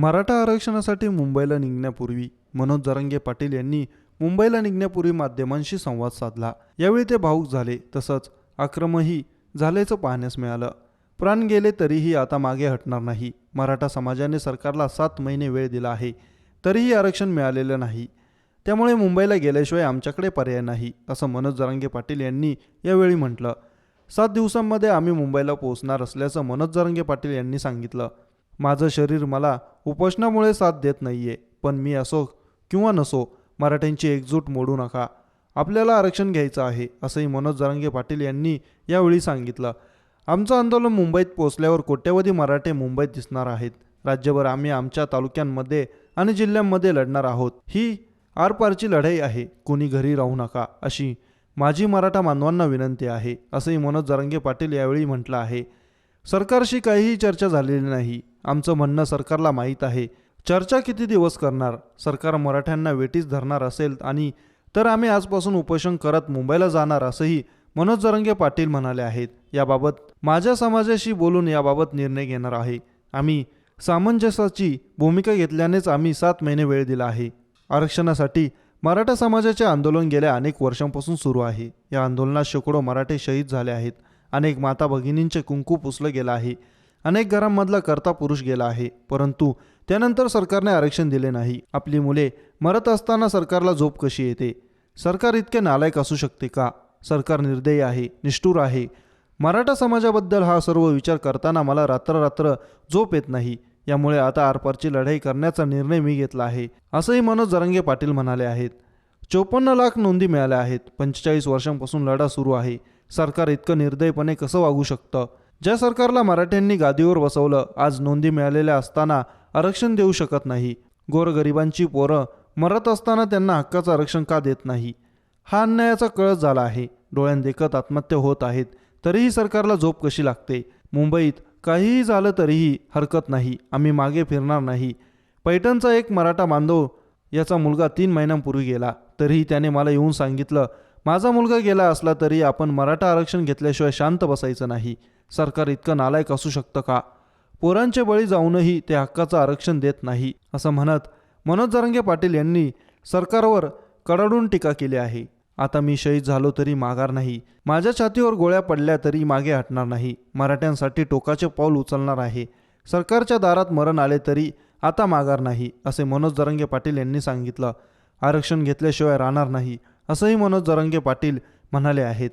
मराठा आरक्षणासाठी मुंबईला निघण्यापूर्वी मनोज जरंगे पाटील यांनी मुंबईला निघण्यापूर्वी माध्यमांशी संवाद साधला. यावेळी ते भाऊक झाले तसंच आक्रमही झाल्याचं पाहण्यास मिळालं. प्राण गेले तरीही आता मागे हटणार नाही. मराठा समाजाने सरकारला सात महिने वेळ दिला आहे तरीही आरक्षण मिळालेलं नाही. त्यामुळे मुंबईला गेल्याशिवाय आमच्याकडे पर्याय नाही असं मनोज जरांगे पाटील यांनी यावेळी म्हटलं. सात दिवसांमध्ये आम्ही मुंबईला पोहोचणार असल्याचं मनोज जरांगे पाटील यांनी सांगितलं. माझं शरीर मला उपोषणामुळे साथ देत नाही आहे पण मी असो किंवा नसो मराठ्यांची एकजूट मोडू नका. आपल्याला आरक्षण घ्यायचं आहे असंही मनोज जरांगे पाटील यांनी यावेळी सांगितलं. आमचं आंदोलन मुंबईत पोचल्यावर कोट्यवधी मराठे मुंबईत दिसणार आहेत. राज्यभर आम्ही आमच्या तालुक्यांमध्ये आणि जिल्ह्यांमध्ये लढणार आहोत. ही आरपारची लढाई आहे कोणी घरी राहू नका अशी माझी मराठा मानवांना विनंती आहे असंही मनोज जरांगे पाटील यावेळी म्हटलं आहे. सरकारशी काहीही चर्चा झालेली नाही. आमचं म्हणणं सरकारला माहीत आहे. चर्चा किती दिवस करणार? सरकार मराठ्यांना वेटीस धरणार असेल आणि तर आम्ही आजपासून उपोषण करत मुंबईला जाणार असंही मनोज जरंगे पाटील म्हणाले आहेत. याबाबत माझ्या समाजाशी बोलून याबाबत निर्णय घेणार आहे. आम्ही सामंजस्याची भूमिका घेतल्यानेच आम्ही सात महिने वेळ दिला आहे. आरक्षणासाठी मराठा समाजाचे आंदोलन गेल्या अनेक वर्षांपासून सुरू आहे. या आंदोलनात शेकडो मराठे शहीद झाले आहेत. अनेक माता भगिनींचे कुंकू पुसलं गेलं आहे. अनेक घरांमधला करता पुरुष गेला आहे परंतु त्यानंतर सरकारने आरक्षण दिले नाही. आपली मुले मरत असताना सरकारला झोप कशी येते? सरकार इतके नालायक असू शकते का? सरकार निर्दयी आहे निष्ठूर आहे. मराठा समाजाबद्दल हा सर्व विचार करताना मला रात्ररात्र झोप येत नाही. यामुळे आता आरपारची लढाई करण्याचा निर्णय मी घेतला आहे असंही मनोज जरंगे पाटील म्हणाले आहेत. चोपन्न लाख नोंदी मिळाल्या आहेत. पंचेचाळीस वर्षांपासून लढा सुरू आहे. सरकार इतकं निर्दयपणे कसं वागू शकतं? ज्या सरकारला मराठ्यांनी गादीवर बसवलं आज नोंदी मिळालेल्या असताना आरक्षण देऊ शकत नाही. गोरगरिबांची पोरं मरत असताना त्यांना हक्काचं आरक्षण का देत नाही? हा अन्यायाचा कळस झाला आहे. डोळ्यांदेखत आत्महत्या होत आहेत. तरीही सरकारला झोप कशी लागते? मुंबईत काहीही झालं तरीही हरकत नाही. आम्ही मागे फिरणार नाही. पैठणचा एक मराठा बांधव याचा मुलगा तीन महिन्यांपूर्वी गेला. तरीही त्याने मला येऊन सांगितलं माझा मुलगा गेला असला तरी आपण मराठा आरक्षण घेतल्याशिवाय शांत बसायचं नाही. सरकार इतकं नालायक असू शकतं का? पोरांचे बळी जाऊनही ते हक्काचं आरक्षण देत नाही असं म्हणत मनोज जरंगे पाटील यांनी सरकारवर कडाडून टीका केली आहे. आता मी शहीद झालो तरी माघार नाही. माझ्या छातीवर गोळ्या पडल्या तरी मागे हटणार नाही. मराठ्यांसाठी टोकाचे पाऊल उचलणार आहे. सरकारच्या दारात मरण आले तरी आता माघार नाही असे मनोज जरंगे पाटील यांनी सांगितलं. आरक्षण घेतल्याशिवाय राहणार नाही. असंही मनोज जरंगे पाटील म्हणाले आहेत.